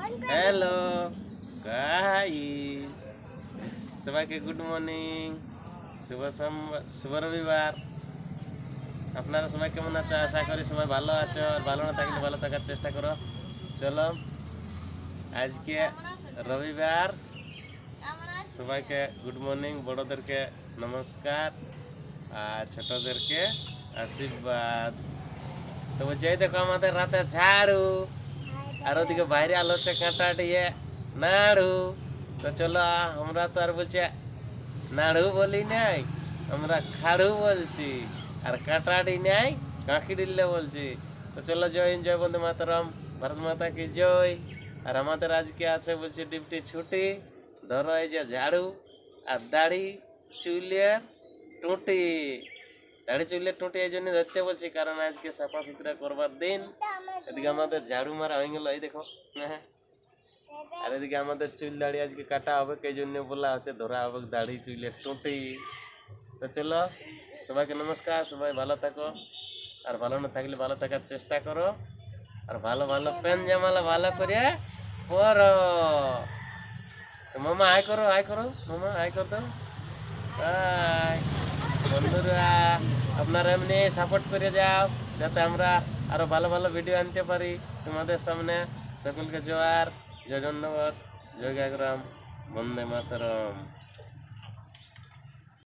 Hello guys সবাইকে good morning শুভ শুভ রবিবার। আপনারা সবাই কেমন আছো? আশা করি সবাই ভালো আছো। আর ভালো না থাকলে ভালো থাকার চেষ্টা করো। চলো আজকে রবিবার। সবাইকে গুড মর্নিং বড়োদেরকে নমস্কার আর ছোটদেরকে আশীর্বাদ। তো এই দেখো আমাদের রাতে ঝাড়ু। আর ওদিকে বাইরে আলোতে কাঁটা দিয়ে নাড়ু। তো চলো, আমরা তো আর বলছি, নাড়ু বলি নাই, আমরা খাড়ু বলছি। আর কাঁটাড়ি নাই কাঁকি ডিল্লে বলছি। তো চলো, জয় জয় বন্ধু মাতারাম। ভারত মাতা কি জয়? আর আমাদের আজকে আছে বলছি, ডিপটি ছুটি। ধরো এই যে ঝাড়ু আর দাড়ি, চুলের টুটি। দাড়ি চুলের টুটি এই জন্য ধরতে বলছি, কারণ আজকে সাফা সুতরা করবার দিন। এদিকে আমাদের ঝাড়ু মারা হয়ে গেল, এই দেখো। হ্যাঁ। আর এদিকে আমাদের চুল দাড়ি আজকে কাটা হবে, এই জন্য বলা হচ্ছে ধরা হবে দাড়ি চুলের টুটি। তো চলো, সবাইকে নমস্কার, সবাই ভালো থাকো। আর ভালো না থাকলে ভালো থাকার চেষ্টা করো। আর ভালো ভালো প্যান্ট জামালা ভালো করে পরো। তো মামা, আয় করো আয় করো। মামা, আয় কর বন্ধুরা। আপনারা এমনি সাপোর্ট করে যাও, যাতে আমরা আরও ভালো ভালো ভিডিও আনতে পারি। তোমাদের সামনে সকলকে জোয়ার, জয় ধন্যবাদ জয় গাগ্রাম, বন্দে মাতরম।